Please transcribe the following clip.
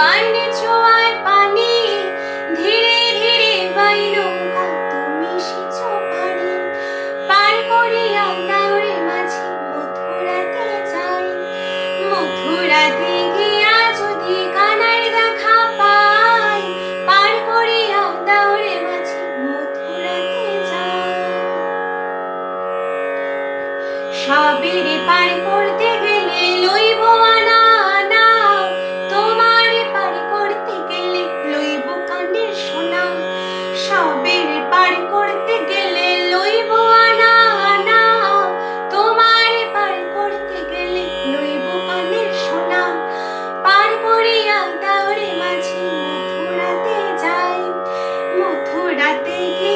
বাইরে ছোঁয়ায় পানি, ধীরে ধীরে বাইলো তুমি সিছ পানি। পার করিয়া দাওরে মাঝে মথুরাতে যাই। মথুরাতে গিয়া যদি কানার দেখা I think